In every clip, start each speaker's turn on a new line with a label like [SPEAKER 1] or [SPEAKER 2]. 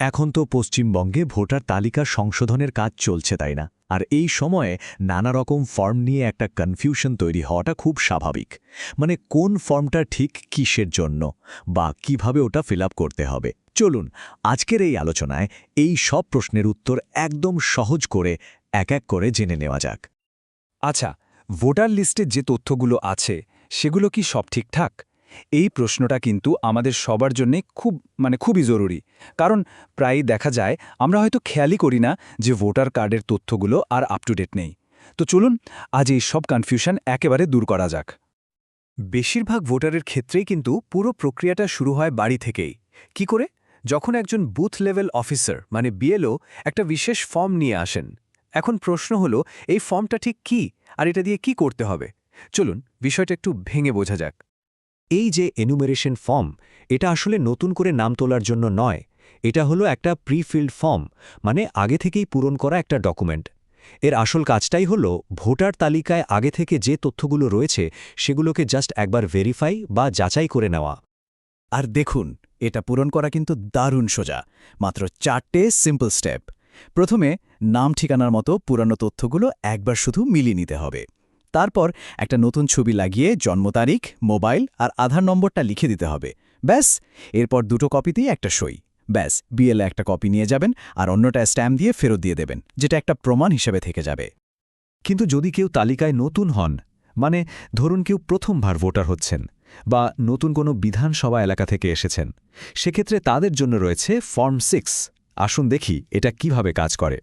[SPEAKER 1] এখন তো পশ্চিমবঙ্গে ভোটার তালিকা সংশোধনের কাজ চলছে তাই না? আর এই সময়ে নানা রকম ফর্ম নিয়ে একটা কনফিউশন তৈরি হওয়াটা খুব স্বাভাবিক। মানে কোন ফর্মটা ঠিক কিসের জন্য? বা কীভাবে ওটা ফিল করতে হবে? চলুন, আজকের এই আলোচনায় এই সব প্রশ্নের উত্তর একদম সহজ করে এক এক করে জেনে নেওয়া যাক।
[SPEAKER 2] আচ্ছা ভোটার লিস্টে যে তথ্যগুলো আছে, সেগুলো কি সব ঠিকঠাক? এই প্রশ্নটা কিন্তু আমাদের সবার জন্যে খুব মানে খুবই জরুরি। কারণ প্রায়ই দেখা যায়, আমরা হয়তো খেয়ালই করি না যে ভোটার কার্ডের তথ্যগুলো আর আপ টু ডেট নেই। তো চলুন, আজ এই সব কনফিউশন একেবারে দূর করা যাক।
[SPEAKER 3] বেশিরভাগ ভোটারের ক্ষেত্রেই কিন্তু পুরো প্রক্রিয়াটা শুরু হয় বাড়ি থেকেই। কি করে? যখন একজন বুথ লেভেল অফিসার মানে বিএলও একটা বিশেষ ফর্ম নিয়ে আসেন। এখন প্রশ্ন হলো, এই ফর্মটা ঠিক কি? আর এটা দিয়ে কি করতে হবে? চলুন, বিষয়টা একটু ভেঙে বোঝা যাক।
[SPEAKER 1] এই যে এনুমেরেশন ফর্ম এটা আসলে নতুন করে নাম তোলার জন্য নয়, এটা হলো একটা প্রিফিল্ড ফর্ম মানে আগে থেকেই পূরণ করা একটা ডকুমেন্ট এর আসল কাজটাই হলো ভোটার তালিকায় আগে থেকে যে তথ্যগুলো রয়েছে, সেগুলোকে জাস্ট একবার ভেরিফাই বা যাচাই করে নেওয়া।
[SPEAKER 3] আর দেখুন, এটা পূরণ করা কিন্তু দারুণ সোজা, মাত্র চারটে সিম্পল স্টেপ প্রথমে নাম ঠিকানার মতো পুরানো তথ্যগুলো একবার শুধু মিলিয়ে নিতে হবে। তারপর একটা নতুন ছবি লাগিয়ে জন্ম তারিখ, মোবাইল আর আধার নম্বরটা লিখে দিতে হবে। ব্যাস, এরপর দুটো কপিতেই একটা সই। ব্যাস, বিএলএ একটা কপি নিয়ে যাবেন আর অন্যটা স্ট্যাম্প দিয়ে ফেরত দিয়ে দেবেন, যেটা একটা প্রমাণ হিসেবে থেকে যাবে।
[SPEAKER 1] কিন্তু যদি কেউ তালিকায় নতুন হন মানে ধরুন কেউ প্রথমবার ভোটার হচ্ছেন বা নতুন কোনো বিধানসভা এলাকা থেকে এসেছেন, সেক্ষেত্রে তাদের জন্য রয়েছে ফর্ম সিক্স। আসুন দেখি এটা কীভাবে কাজ করে।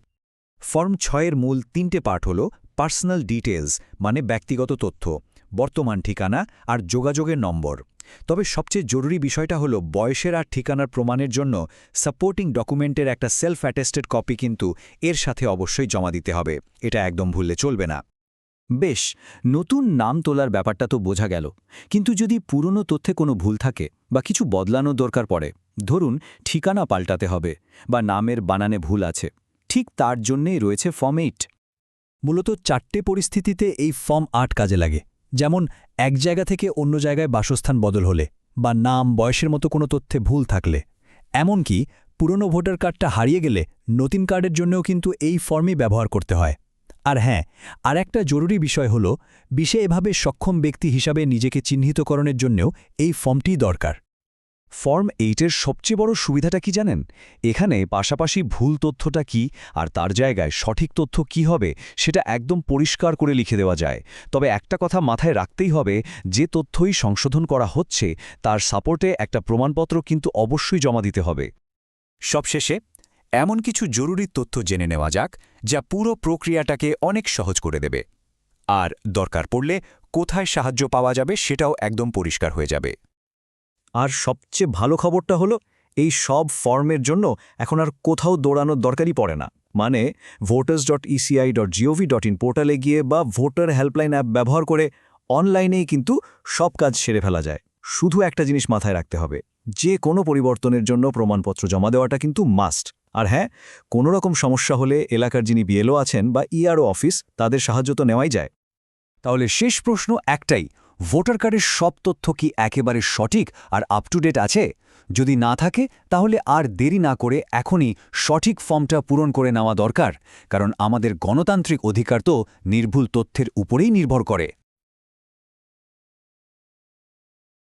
[SPEAKER 1] ফর্ম ছয়ের মূল তিনটে পার্ট হল পার্সোনাল ডিটেলস মানে ব্যক্তিগত তথ্য, বর্তমান ঠিকানা আর যোগাযোগের নম্বর। তবে সবচেয়ে জরুরি বিষয়টা হলো বয়সের আর ঠিকানার প্রমাণের জন্য সাপোর্টিং ডকুমেন্টের একটা সেলফ অ্যাটেস্টেড কপি কিন্তু এর সাথে অবশ্যই জমা দিতে হবে। এটা একদম ভুললে চলবে না। বেশ, নতুন নাম তোলার ব্যাপারটা তো বোঝা গেল। কিন্তু যদি পুরনো তথ্যে কোনো ভুল থাকে বা কিছু বদলানোর দরকার পড়ে, ধরুন ঠিকানা পাল্টাতে হবে বা নামের বানানে ভুল আছে, ঠিক তার জন্যেই রয়েছে ফর্ম এইট মূলত চারটে পরিস্থিতিতে এই ফর্ম আট কাজে লাগে। যেমন, এক জায়গা থেকে অন্য জায়গায় বাসস্থান বদল হলে বা নাম, বয়সের মতো কোনো তথ্যে ভুল থাকলে। এমনকি পুরনো ভোটার কার্ডটা হারিয়ে গেলে নতুন কার্ডের জন্যও কিন্তু এই ফর্মই ব্যবহার করতে হয়। আর হ্যাঁ আর একটা জরুরি বিষয় হল বিশে এভাবে সক্ষম ব্যক্তি হিসাবে নিজেকে চিহ্নিতকরণের জন্যও এই ফর্মটি দরকার। ফর্ম এইটের সবচেয়ে বড় সুবিধাটা কি জানেন? এখানে পাশাপাশি ভুল তথ্যটা কি আর তার জায়গায় সঠিক তথ্য কি হবে সেটা একদম পরিষ্কার করে লিখে দেওয়া যায়। তবে একটা কথা মাথায় রাখতেই হবে, যে তথ্যই সংশোধন করা হচ্ছে, তার সাপোর্টে একটা প্রমাণপত্র কিন্তু অবশ্যই জমা দিতে হবে।
[SPEAKER 3] সবশেষে, এমন কিছু জরুরি তথ্য জেনে নেওয়া যাক, যা পুরো প্রক্রিয়াটাকে অনেক সহজ করে দেবে। আর দরকার পড়লে কোথায় সাহায্য পাওয়া যাবে সেটাও একদম পরিষ্কার হয়ে যাবে।
[SPEAKER 1] আর সবচেয়ে ভালো খবরটা হলো, এই সব ফর্মের জন্য এখন আর কোথাও দৌড়ানোর দরকারই পড়ে না। মানে voters dot ECI dot GOV dot in পোর্টালে গিয়ে বা ভোটার হেল্পলাইন অ্যাপ ব্যবহার করে অনলাইনেই কিন্তু সব কাজ সেরে ফেলা যায়। শুধু একটা জিনিস মাথায় রাখতে হবে, যে কোনো পরিবর্তনের জন্য প্রমাণপত্র জমা দেওয়াটা কিন্তু মাস্ট আর হ্যাঁ কোনো রকম সমস্যা হলে এলাকার যিনি বিএলও আছেন বা ইআরও অফিস তাদের সাহায্য তো নেওয়াই যায়। তাহলে শেষ প্রশ্ন একটাই ভোটার কার্ডের সব তথ্য কি একেবারে সঠিক আর আপ টু ডেট আছে? যদি না থাকে, তাহলে আর দেরি না করে এখনই সঠিক ফর্মটা পূরণ করে নেওয়া দরকার, কারণ আমাদের গণতান্ত্রিক অধিকার তো নির্ভুল তথ্যের উপরেই নির্ভর করে।